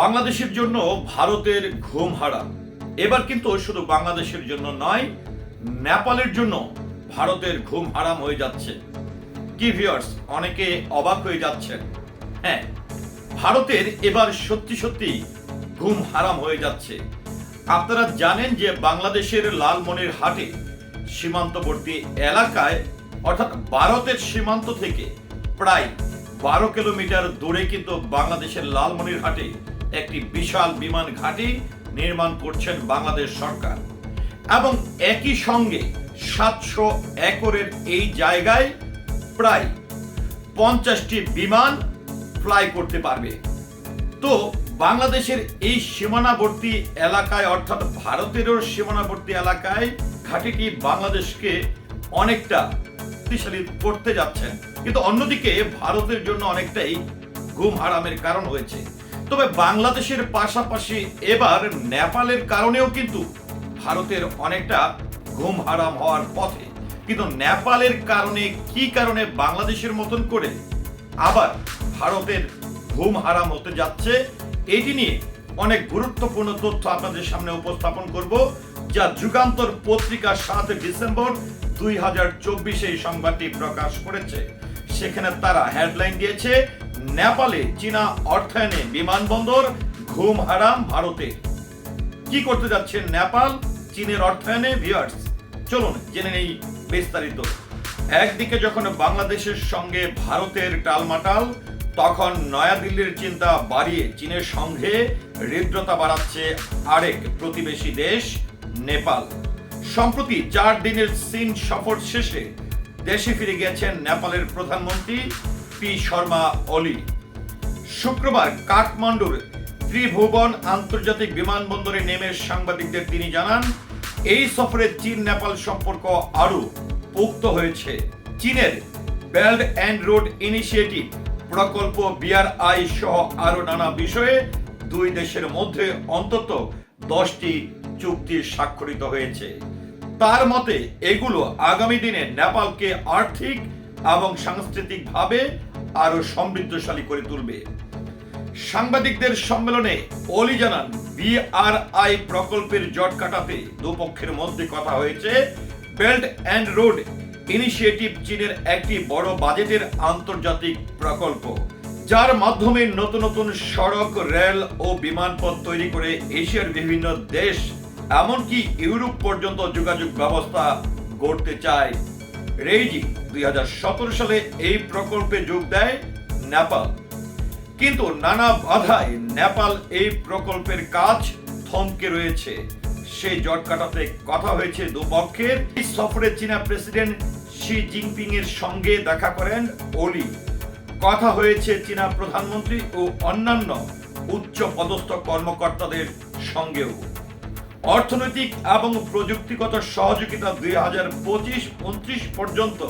বাংলাদেশের জন্য ভারতের ঘুম হারাম। এবার কিন্তু শুধু বাংলাদেশের জন্য নয়, নেপালের জন্য ভারতের ঘুম হারাম হয়ে যাচ্ছে। কি ভিউয়ার্স অনেকে অবাক হয়ে যাচ্ছেন। হ্যাঁ ভারতের এবার সত্যি সত্যি ঘুম হারাম হয়ে যাচ্ছে। আপনারা জানেন যে বাংলাদেশের লালমনির হাটে সীমান্তবর্তী এলাকায়, অর্থাৎ ভারতের সীমান্ত থেকে প্রায় বারো কিলোমিটার দূরে কিন্তু বাংলাদেশের লালমনির হাটে একটি বিশাল বিমান ঘাঁটি নির্মাণ করছেন বাংলাদেশ সরকার। এবং একই সঙ্গে সাতশো একরের এই জায়গায় প্রায় পঞ্চাশটি বিমান ফ্লাই করতে পারবে। তো বাংলাদেশের এই সীমানাবর্তী এলাকায়, অর্থাৎ ভারতেরও সীমানাবর্তী এলাকায় ঘাটিটি বাংলাদেশকে অনেকটা শক্তিশালী করতে যাচ্ছেন। কিন্তু অন্যদিকে ভারতের জন্য অনেকটাই ঘুম হারামের কারণ হয়েছে। তবে বাংলাদেশের পাশাপাশি এবার নেপালের কারণেও কিন্তু ভারতের অনেকটা ঘুম হারাম হওয়ার পথে। কিন্তু নেপালের কারণে কি কারণে বাংলাদেশের মতন করে আবার ভারতের ঘুম হারাম হতে যাচ্ছে, এটি নিয়ে অনেক গুরুত্বপূর্ণ তথ্য আপনাদের সামনে উপস্থাপন করব, যা যুগান্তর পত্রিকা সাত ডিসেম্বর দুই হাজার চব্বিশে এই সংবাদটি প্রকাশ করেছে। সেখানে তারা হেডলাইন দিয়েছে নেপালে চীনা অর্থায়নে বিমানবন্দর ঘুম হারাম ভারতে। কি করতে যাচ্ছে নেপাল? চীনের অর্থায়নে ভিউয়ার্স, চলুন জেনে নেই বিস্তারিত। একদিকে যখন বাংলাদেশের সঙ্গে ভারতের টালমাটাল, তখন নয়াদিল্লির চিন্তা বাড়িয়ে চীনের সঙ্গে হৃদ্রতা বাড়াচ্ছে আরেক প্রতিবেশী দেশ, নেপাল। সম্প্রতি চার দিনের চীন সফর শেষে দেশে ফিরে গেছেন নেপালের প্রধানমন্ত্রী পি শর্মা, অলি। শুক্রবার কাঠমান্ডুর ত্রিভুবন আন্তর্জাতিক বিমানবন্দরে নেমে সাংবাদিকদের তিনি জানান, এই সফরে চীন নেপাল সম্পর্ক আরও পোক্ত হয়েছে। চীনের বেল্ট অ্যান্ড রোড ইনিশিয়েটিভ প্রকল্প বিআরআই সহ আরও নানা বিষয়ে দুই দেশের মধ্যে অন্তত দশটি চুক্তি স্বাক্ষরিত হয়েছে। তার মতে, এগুলো আগামী দিনে নেপালকে আর্থিক এবং সাংস্কৃতিকভাবে আরও সমৃদ্ধশালী করে তুলবে। সাংবাদিকদের সম্মেলনে অলি জানান, বিআরআই প্রকল্পের জট কাটাতে দুপক্ষের মধ্যে কথা হয়েছে। বেল্ট অ্যান্ড রোড ইনিশিয়েটিভ চীনের একটি বড় বাজেটের আন্তর্জাতিক প্রকল্প, যার মাধ্যমে নতুন নতুন সড়ক, রেল ও বিমানপথ তৈরি করে এশিয়ার বিভিন্ন দেশ, এমনকি ইউরোপ পর্যন্ত যোগাযোগ ব্যবস্থা গড়তে চায়। রেইজি দুই সালে এই প্রকল্পে যোগ দেয় নেপাল। কিন্তু নানা বাধায় নেপাল এই প্রকল্পের কাজ থমকে রয়েছে। সেই জট কাটাতে কথা হয়েছে দুপক্ষের। এই সফরে চীনা প্রেসিডেন্ট শি জিনপিং এর সঙ্গে দেখা করেন ওলি। কথা হয়েছে চীনা প্রধানমন্ত্রী ও অন্যান্য উচ্চ পদস্থ কর্মকর্তাদের সঙ্গেও। অর্থনৈতিক এবং প্রযুক্তিগত সহযোগিতা দুই হাজার পঁচিশ, উনত্রিশ পর্যন্ত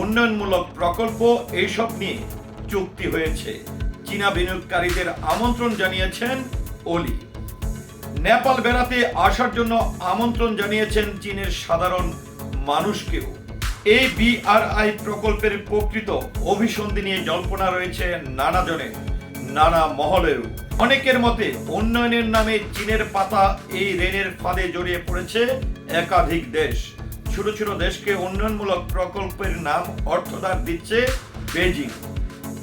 উন্নয়নমূলক প্রকল্প এইসব নিয়ে চুক্তি হয়েছে। চীনা বিনিয়োগকারীদের আমন্ত্রণ জানিয়েছেন ওলি। নেপাল বেড়াতে আসার জন্য আমন্ত্রণ জানিয়েছেন চীনের সাধারণ মানুষকেও। এই বিআরআই প্রকল্পের প্রকৃত অভিসন্ধি নিয়ে জল্পনা রয়েছে নানা জনের। নানা মহলেরও অনেকের মতে উন্নয়নের নামে চীনের পাতা এই ঋণের ফাঁদে জড়িয়ে পড়েছে একাধিক দেশ। ছোট ছোট দেশকে উন্নয়নমূলক প্রকল্পের নাম অর্থদান দিচ্ছে বেজিং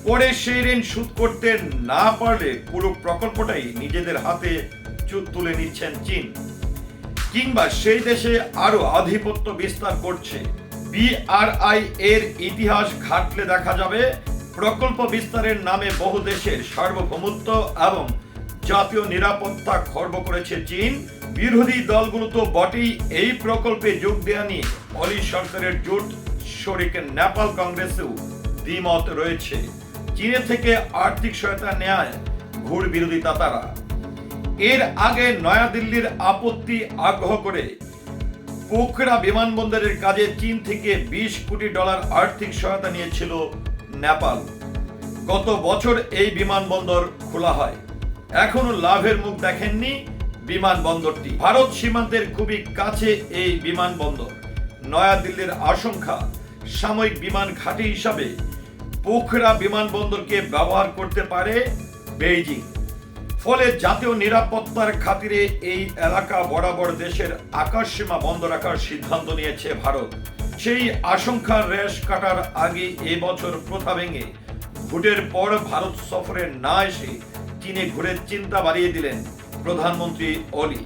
পরে সেই ঋণ শোধ করতে না পারলে পুরো প্রকল্পটাই নিজেদের হাতে চু- তুলে নিচ্ছেন চীন। কিংবা সেই দেশে আরও আধিপত্য বিস্তার করছে। বিআরআই এর ইতিহাস ঘাটলে দেখা যাবে প্রকল্প বিস্তারের নামে বহু দেশের সার্বভৌমত্ব এবং জাতীয় নিরাপত্তা খর্ব করেছে চীন। বিরোধী দলগুলো তো বটেই এই প্রকল্পে যোগ দেওয়া নিয়ে। অলি সরকারের জোট শরিক নেপাল কংগ্রেসেও দ্বিমত রয়েছে। চীনের থেকে আর্থিক সহায়তা নেয় ঘুর বিরোধিতা তারা এর আগে নয়াদিল্লির আপত্তি আগ্রহ করে পোখরা বিমানবন্দরের কাজে চীন থেকে বিশ কোটি ডলার আর্থিক সহায়তা নিয়েছিল নেপাল। গত বছর এই বিমানবন্দর খোলা হয়। এখনও লাভের মুখ দেখেননি বিমানবন্দরটি। ভারত সীমান্তের খুবই কাছে এই বিমানবন্দর। নয়াদিল্লির আশঙ্কা, সাময়িক বিমান ঘাঁটি হিসাবে পোখরা বিমানবন্দরকে ব্যবহার করতে পারে বেইজিং। ফলে জাতীয় নিরাপত্তার খাতিরে এই এলাকা বরাবর দেশের আকাশসীমা বন্ধ রাখার সিদ্ধান্ত নিয়েছে ভারত। সেই আশঙ্কার রেশ কাটার আগে এবছর প্রথা ভেঙে ভোটের পর ভারত সফরে না এসে চীনে ঘুরে চিন্তা বাড়িয়ে দিলেন প্রধানমন্ত্রী অলি।